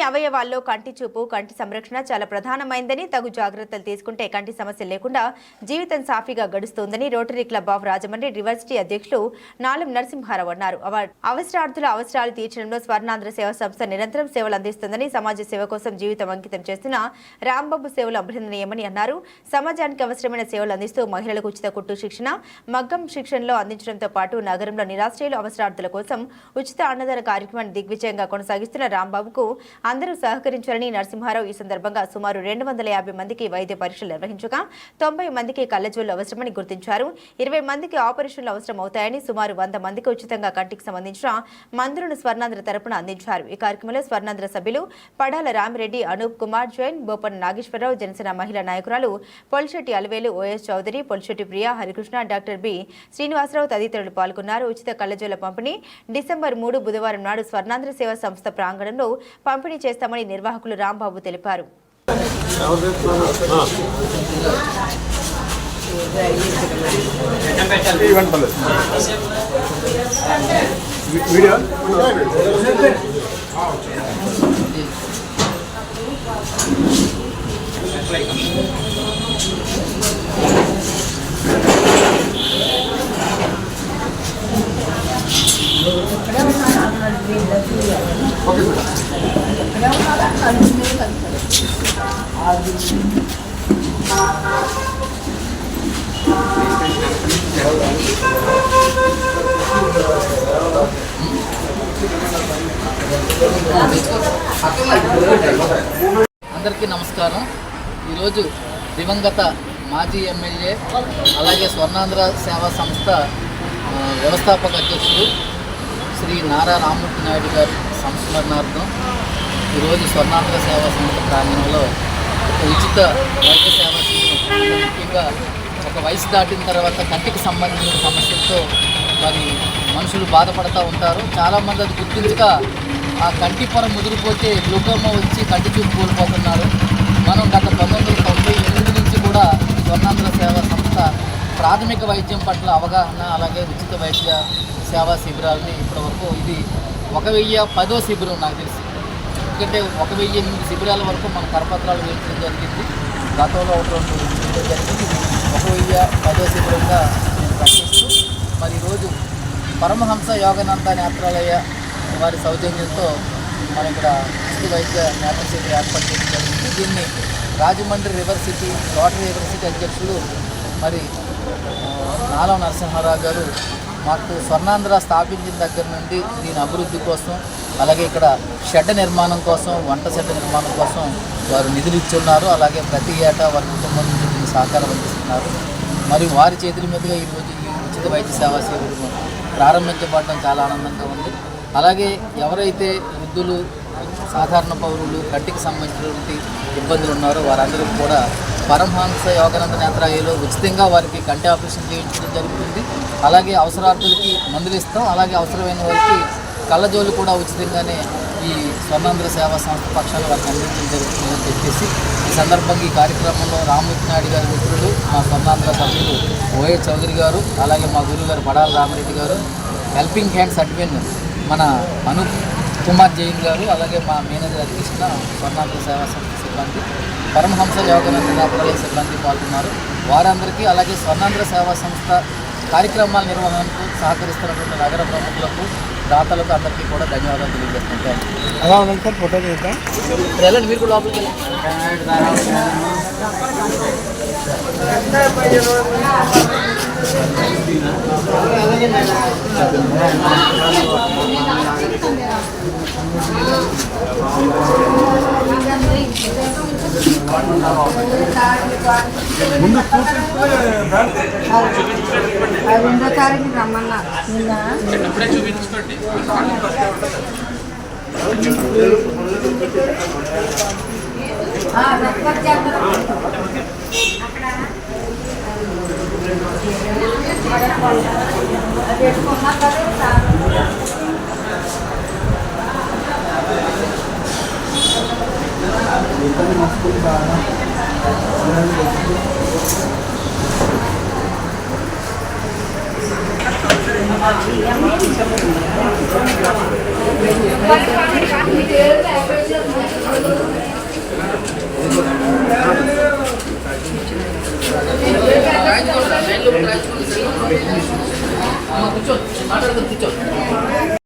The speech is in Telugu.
అవయవాల్లో కంటి చూపు కంటి సంరక్షణ చాలా ప్రధానమైందని తగు జాగ్రత్తలు తీసుకుంటే కంటి సమస్య లేకుండా జీవితం సాఫీగా గడుస్తోందని Rotary Club of Rajahmundry university అధ్యక్షులు నాలం నరసింహారావు అన్నారు. అవ- అవసరార్థుల అవసరాలు తీర్చడంలో స్వర్ణాంధ్ర సేవా సంస్థ నిరంతరం సేవలు అందిస్తుందని సమాజ సేవ కోసం జీవితం అంకితం చేస్తున్న రాంబాబు సేవలు అభినందనీయమని అన్నారు. సమాజానికి అవసరమైన సేవలు అందిస్తూ మహిళలకు ఉచిత కుట్టు శిక్షణ మగ్గం శిక్షణలో అందించడంతో పాటు నగరంలో నిరాశ్రయులు అవసరార్థుల కోసం ఉచిత అన్నదాన కార్యక్రమాన్ని దిగ్విజయంగా కొనసాగిస్తున్న రాంబాబుకు అందరూ సహకరించాలని నరసింహారావు ఈ సందర్భంగా సుమారు రెండు వందల యాభై మందికి వైద్య పరీక్షలు నిర్వహించగా తొంభై మందికి కళ్ళజోళ్ళు అవసరమని గుర్తించారు. ఇరవై మందికి ఆపరేషన్లు అవసరం అవుతాయని సుమారు వంద మందికి ఉచితంగా కంటికి సంబంధించిన మందులను స్వర్ణాంధ్ర తరపున అందించారు. ఈ కార్యక్రమంలో స్వర్ణాంధ్ర సభ్యులు పడాల రామిరెడ్డి అనూప్ కుమార్ జైన్ బోపన్ నాగేశ్వరరావు జనసేన మహిళా నాయకురాలు Polisetti Alivelu O S Chowdary Polisetti Priya Harikrishna doctor B. Srinivasa Rao తదితరులు పాల్గొన్నారు. ఉచిత కళ్ళజోళ్ళ పంపిణీ డిసెంబర్ మూడు బుధవారం నాడు స్వర్ణాంధ్ర సేవా సంస్థ ప్రాంగణంలో పంపిణీ చేస్తామని నిర్వాహకులు రాంబాబు తెలిపారు. వీడియో ఓకే సార్ అందరికీ నమస్కారం. ఈరోజు దివంగత మాజీ ఎమ్మెల్యే అలాగే స్వర్ణాంధ్ర సేవా సంస్థ వ్యవస్థాపక అధ్యక్షుడు శ్రీ నారా రామ్మూర్తి నాయుడు గారి సంస్మరణార్థం ఈరోజు స్వర్ణాంధ్ర సేవా సంస్థ ప్రాంగణంలో ఒక ఉచిత వైద్య సేవా శిబిరం ముఖ్యంగా ఒక వయసు దాటిన తర్వాత కంటికి సంబంధించిన సమస్యలతో మరి మనుషులు బాధపడుతూ ఉంటారు. చాలామంది అది గుర్తించక ఆ కంటి పొర ముదిరిపోతే గ్లూకోమా వచ్చి కంటి చూపు కోల్పోతున్నారు. మనం గత పంతొమ్మిది వందల తొంభై ఎనిమిది నుంచి కూడా స్వర్ణాంధ్ర సేవా సంస్థ ప్రాథమిక వైద్యం పట్ల అవగాహన అలాగే ఉచిత వైద్య సేవా శిబిరాలని ఇప్పటివరకు ఇది ఒక వెయ్యి పదో శిబిరం నాకు తెలిసి ఎందుకంటే ఒక వెయ్యి ఎనిమిది శిబిరాల వరకు మన కరపత్రాలు వేయించడం జరిగింది. గతంలో ఒక రెండు జరిగింది. ఒక వెయ్యి పదో శిబిరంగా నేను ప్రకటిస్తూ మరి ఈరోజు పరమహంస యోగానంద నేత్రాలయ వారి సౌజన్యంతో మనం ఇక్కడ ఉచిత వైద్య నేత్ర శిబిరం ఏర్పాటు చేయడం జరిగింది. దీన్ని Rajahmundry river city Rotary river city అధ్యక్షులు మరి నాలం నరసింహారావు గారు మాకు స్వర్ణాంధ్ర స్థాపించిన దగ్గర నుండి దీని అభివృద్ధి కోసం అలాగే ఇక్కడ షెడ్ నిర్మాణం కోసం వంట షెడ్ నిర్మాణం కోసం వారు నిధులు ఇచ్చున్నారు. అలాగే ప్రతి ఏటా వారి కుటుంబం నుంచి సహకారం అందిస్తున్నారు. మరియు వారి చేతుల మీదుగా ఈరోజు ఈ ఉచిత వైద్య సేవా సేవలు ప్రారంభించబడడం చాలా ఆనందంగా ఉంది. అలాగే ఎవరైతే వృద్ధులు సాధారణ పౌరులు కంటికి సంబంధించినటువంటి ఇబ్బందులు ఉన్నారో వారందరూ కూడా పరమహంస యోగానంద నేత్రాలయంలో ఉచితంగా వారికి కంటి ఆపరేషన్ చేయించడం జరుగుతుంది. అలాగే అవసరార్థులకి మందులు ఇస్తాం. అలాగే అవసరమైన వారికి కళ్ళజోలు కూడా ఉచితంగానే ఈ స్వర్ణాంధ్ర సేవా సంస్థ పక్షాన వారికి అందించడం జరుగుతుందని చెప్పేసి ఈ సందర్భంగా ఈ కార్యక్రమంలో రామూర్తి నాయుడు గారి మిత్రులు మా స్వర్ణాంధ్ర సభ్యులు ఓఎస్ చౌదరి గారు అలాగే మా గురువు గారు పడాల రామరెడ్డి గారు హెల్పింగ్ హ్యాండ్స్ అడ్మిన్ మన అను కుమార్ జైన్ గారు అలాగే మా మేనేజర్ అధ్యక్షుల స్వర్ణాంధ్ర సేవా సంస్థ సిబ్బంది పరమహంస యోగానంద నేత్రాలయ సిబ్బంది పాల్గొన్నారు. వారందరికీ అలాగే స్వర్ణాంధ్ర సేవా సంస్థ కార్యక్రమాల నిర్వహణకు సహకరిస్తున్నటువంటి నగర ప్రముఖులకు దాతలకు అందరికీ కూడా ధన్యవాదాలు తెలియజేస్తున్నాను అలా ఉండండి సార్ ఫోటో తీద్దాం ఇప్పుడు వెళ్ళండి మీరు కూడా లోపలికి వెళ్ళండి ముందు కూర్చుంటే రెండో తారీఖు రమ్మన్నా. నిన్న? วัน